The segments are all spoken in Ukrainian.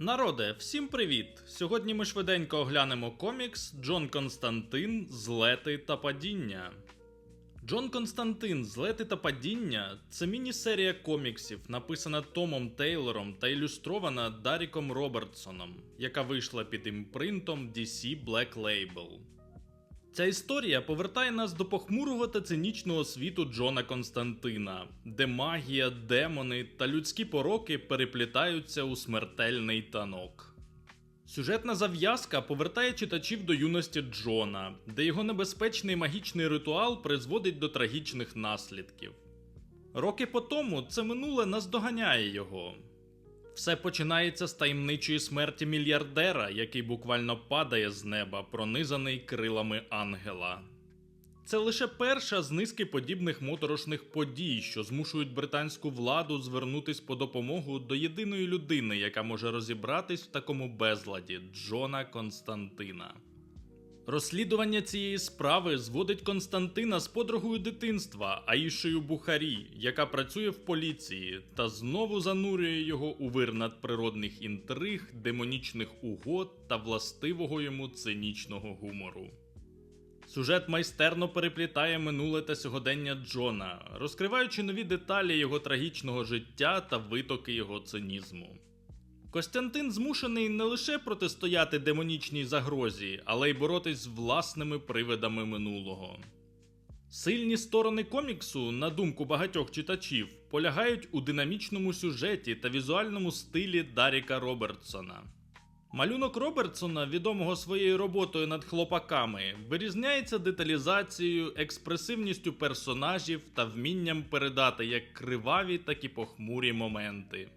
Народе, всім привіт! Сьогодні ми швиденько оглянемо комікс Джон Константин Злети та падіння. Джон Константин Злети та падіння це міні-серія коміксів, написана Томом Тейлором та ілюстрована Даріком Робертсоном, яка вийшла під імпринтом DC Black Label. Ця історія повертає нас до похмурого та цинічного світу Джона Константина, де магія, демони та людські пороки переплітаються у смертельний танок. Сюжетна зав'язка повертає читачів до юності Джона, де його небезпечний магічний ритуал призводить до трагічних наслідків. Роки по тому це минуле наздоганяє його. Все починається з таємничої смерті мільярдера, який буквально падає з неба, пронизаний крилами ангела. Це лише перша з низки подібних моторошних подій, що змушують британську владу звернутись по допомогу до єдиної людини, яка може розібратись в такому безладі Джона Константина. Розслідування цієї справи зводить Константина з подругою дитинства Аїшею Бухарі, яка працює в поліції, та знову занурює його у вир надприродних інтриг, демонічних угод та властивого йому цинічного гумору. Сюжет майстерно переплітає минуле та сьогодення Джона, розкриваючи нові деталі його трагічного життя та витоки його цинізму. Костянтин змушений не лише протистояти демонічній загрозі, але й боротись з власними привидами минулого. Сильні сторони коміксу, на думку багатьох читачів, полягають у динамічному сюжеті та візуальному стилі Даріка Робертсона. Малюнок Робертсона, відомого своєю роботою над хлопаками, вирізняється деталізацією, експресивністю персонажів та вмінням передати як криваві, так і похмурі моменти.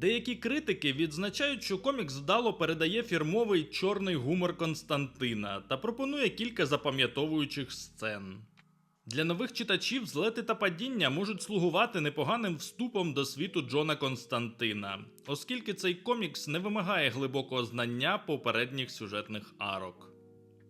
Деякі критики відзначають, що комікс вдало передає фірмовий чорний гумор Константина та пропонує кілька запам'ятовуючих сцен. Для нових читачів злети та падіння можуть слугувати непоганим вступом до світу Джона Константина, оскільки цей комікс не вимагає глибокого знання попередніх сюжетних арок.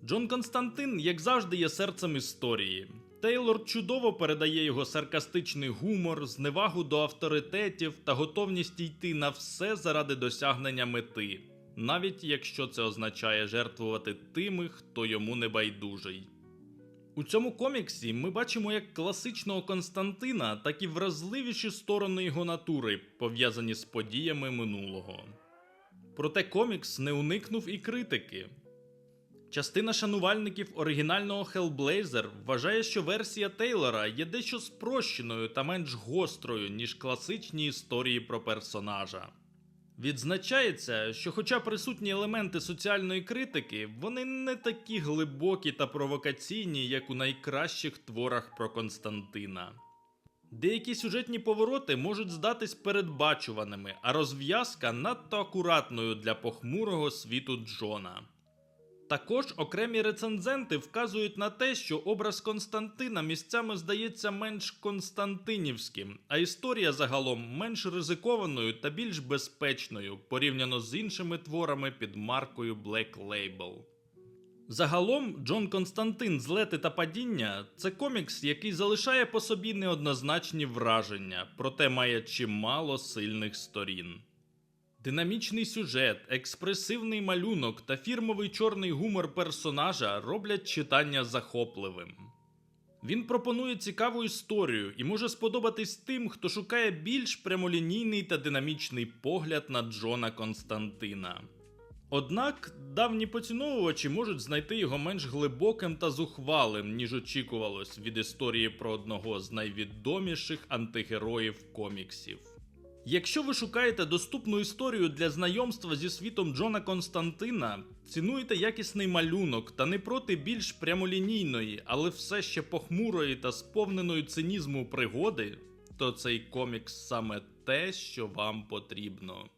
Джон Константин, як завжди, є серцем історії. Тейлор чудово передає його саркастичний гумор, зневагу до авторитетів та готовність йти на все заради досягнення мети, навіть якщо це означає жертвувати тими, хто йому не байдужий. У цьому коміксі ми бачимо як класичного Константина, так і вразливіші сторони його натури, пов'язані з подіями минулого. Проте комікс не уникнув і критики. Частина шанувальників оригінального Hellblazer вважає, що версія Тейлора є дещо спрощеною та менш гострою, ніж класичні історії про персонажа. Відзначається, що, хоча присутні елементи соціальної критики, вони не такі глибокі та провокаційні, як у найкращих творах про Константина. Деякі сюжетні повороти можуть здатись передбачуваними, а розв'язка надто акуратною для похмурого світу Джона. Також окремі рецензенти вказують на те, що образ Константина місцями здається менш константинівським, а історія загалом менш ризикованою та більш безпечною порівняно з іншими творами під маркою Black Label. Загалом, Джон Константин Злети та падіння це комікс, який залишає по собі неоднозначні враження, проте має чимало сильних сторін. Динамічний сюжет, експресивний малюнок та фірмовий чорний гумор персонажа роблять читання захопливим. Він пропонує цікаву історію і може сподобатись тим, хто шукає більш прямолінійний та динамічний погляд на Джона Константина. Однак давні поціновувачі можуть знайти його менш глибоким та зухвалим, ніж очікувалось від історії про одного з найвідоміших антигероїв коміксів. Якщо ви шукаєте доступну історію для знайомства зі світом Джона Константина, цінуєте якісний малюнок та не проти більш прямолінійної, але все ще похмурої та сповненої цинізму пригоди, то цей комікс саме те, що вам потрібно.